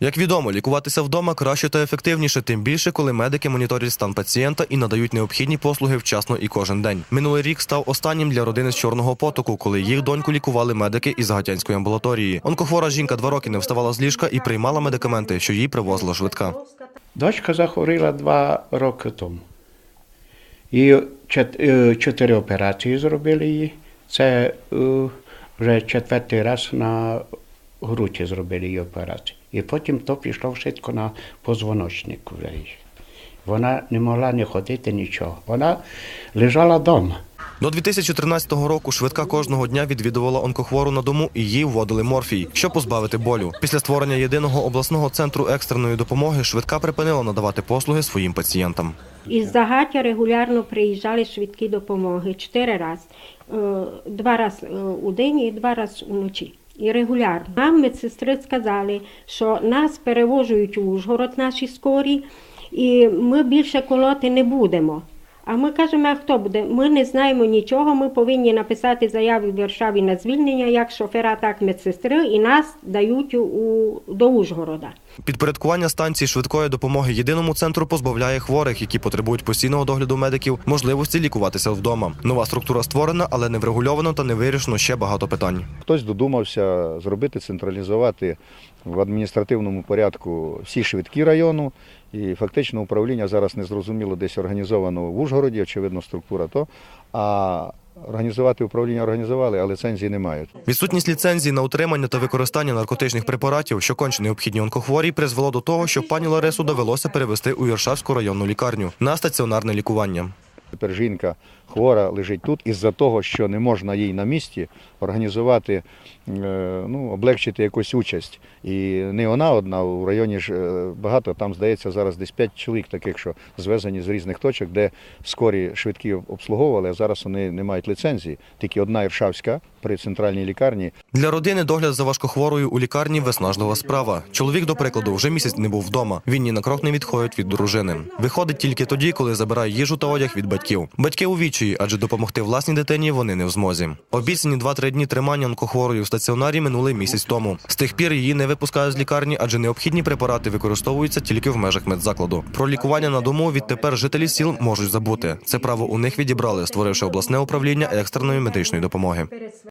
Як відомо, лікуватися вдома краще та ефективніше, тим більше, коли медики моніторять стан пацієнта і надають необхідні послуги вчасно і кожен день. Минулий рік став останнім для родини з чорного потоку, коли їх доньку лікували медики із Гатянської амбулаторії. Онкохвора жінка два роки не вставала з ліжка і приймала медикаменти, що їй привозила швидка. Дочка захворіла два роки тому. І е, чотири операції зробили їй. Це е, вже четвертий раз на груді зробили їй операцію. І потім то пішло швидко на позвоночник Вона не могла не ходити нічого. Вона лежала вдома. До 2013 року швидка кожного дня відвідувала онкохвору на дому і їй вводили морфій, щоб позбавити болю. Після створення єдиного обласного центру екстреної допомоги швидка припинила надавати послуги своїм пацієнтам. Із Загаття регулярно приїжджали швидкі допомоги чотири рази. Е, Два рази е, у день і два рази вночі. І регулярно. Нам медсестри сказали, що нас перевожують у Ужгород наші скорі, і ми більше колоти не будемо. А ми кажемо, а хто буде? Ми не знаємо нічого. Ми повинні написати заяву в Варшаві на звільнення як шофера, так і медсестри, і нас дають у, до Ужгорода. Підпорядкування станції швидкої допомоги єдиному центру позбавляє хворих, які потребують постійного догляду медиків, можливості лікуватися вдома. Нова структура створена, але не врегульовано та не вирішено ще багато питань. Хтось додумався зробити, централізувати в адміністративному порядку всі швидкі району. І фактично управління зараз незрозуміло десь організовано в Ужгороді, очевидно, структура то. А організувати управління організували, а ліцензії не мають. Відсутність ліцензії на утримання та використання наркотичних препаратів, що конче необхідні онкохворій, призвело до того, що пані Ларису довелося перевести у Іршавську районну лікарню на стаціонарне лікування. Тепер жінка хвора лежить тут із-за того, що не можна їй на місці організувати, е, ну, облегчити якусь участь. І не вона одна, у районі ж е, багато, там, здається, зараз десь 5 чоловік таких, що звезені з різних точок, де скорі швидкі обслуговували, а зараз вони не мають ліцензії. Тільки одна Іршавська при центральній лікарні. Для родини догляд за важкохворою у лікарні виснажлива справа. Чоловік, до прикладу, вже місяць не був вдома. Він ні на крок не відходить від дружини. Виходить тільки тоді, коли забирає їжу та одяг від батьків. Батьки у відчаї, адже допомогти власній дитині вони не в змозі. Обіцяні 2-3 дні тримання онкохворої в стаціонарі минули місяць тому. З тих пір її не випускають з лікарні, адже необхідні препарати використовуються тільки в межах медзакладу. Про лікування на дому відтепер жителі сіл можуть забути. Це право у них відібрали, створивши обласне управління екстреної медичної допомоги.